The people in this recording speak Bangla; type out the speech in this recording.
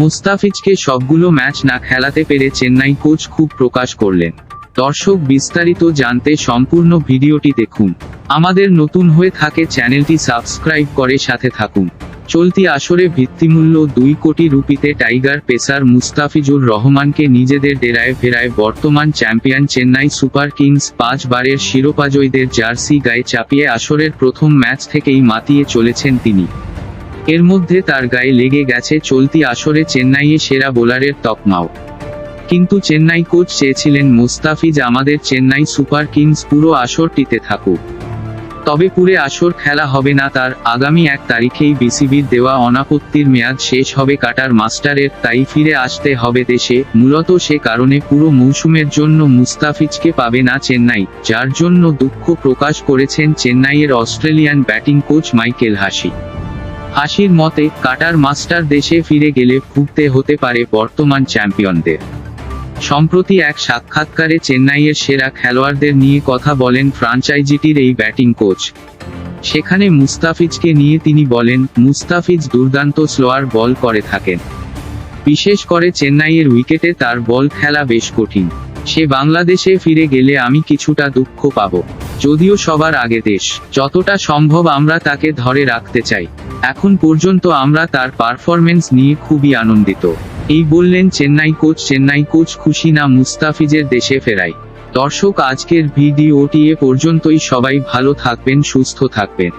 মুস্তাফিজকে সবগুলো ম্যাচ না খেলাতে পেরে চেন্নাই কোচ খুব প্রকাশ করলেন। দর্শক বিস্তারিত জানতে সম্পূর্ণ ভিডিওটি দেখুন। আমাদের নতুন হয়ে থাকে চ্যানেলটি সাবস্ক্রাইব করে সাথে থাকুন। চলতি আসরে ভিত্তিমূল্য দুই কোটি রুপিতে টাইগার পেসার মুস্তাফিজুর রহমানকে নিজেদের ডেরায় ফেরায় বর্তমান চ্যাম্পিয়ন চেন্নাই সুপার কিংস পাঁচবারের শিরোপাজয়ীদের জার্সি গায়ে চাপিয়ে আসরের প্রথম ম্যাচ থেকেই মাতিয়ে চলেছেন তিনি। এর মধ্যে তার গায়ে লেগে গেছে চলতি আসরে চেন্নাইয়ে সেরা বোলারের তকমাও। কিন্তু চেন্নাই কোচ চেয়েছিলেন মুস্তাফিজ আমাদের চেন্নাই সুপার কিংস পুরো আসরটিতে থাকুক। তবে পুরে আসর খেলা হবে না তার, আগামী এক তারিখেই বিসিবির দেওয়া অনাপত্তির মেয়াদ শেষ হবে কাটার মাস্টারের, তাই ফিরে আসতে হবে দেশে, মূলত সে কারণে পুরো মৌসুমের জন্য মুস্তাফিজকে পাবে না চেন্নাই, যার জন্য দুঃখ প্রকাশ করেছেন চেন্নাইয়ের অস্ট্রেলিয়ান ব্যাটিং কোচ মাইকেল হাসি। হাসির মতে, কাটার মাস্টার দেশে ফিরে গেলে ভুগতে হতে পারে বর্তমান চ্যাম্পিয়নদের। সম্প্রতি এক সাক্ষাৎকারে চেন্নাইয়ের সেরা খেলোয়াড়দের নিয়ে কথা বলেন ফ্রাঞ্চাইজিটির এই ব্যাটিং কোচ। সেখানে মুস্তাফিজকে নিয়ে তিনি বলেন, মুস্তাফিজ দুর্দান্ত স্লোয়ার বল করে থাকেন। বিশেষ করে চেন্নাইয়ের উইকেটে তার বল খেলা বেশ কঠিন। সে বাংলাদেশে ফিরে গেলে আমি কিছুটা দুঃখ পাব। যদিও সবার আগে দেশ, যতটা সম্ভব আমরা তাকে ধরে রাখতে চাই। এখন পর্যন্ত আমরা তার পারফরমেন্স নিয়ে খুবই আনন্দিত। এই বললেন চেন্নাই কোচ চেন্নাই কোচ খুশি না মুস্তাফিজের দেশে ফেরাই দর্শক, আজকের ভিডিওটি এ পর্যন্তই। সবাই ভালো থাকবেন, সুস্থ থাকবেন।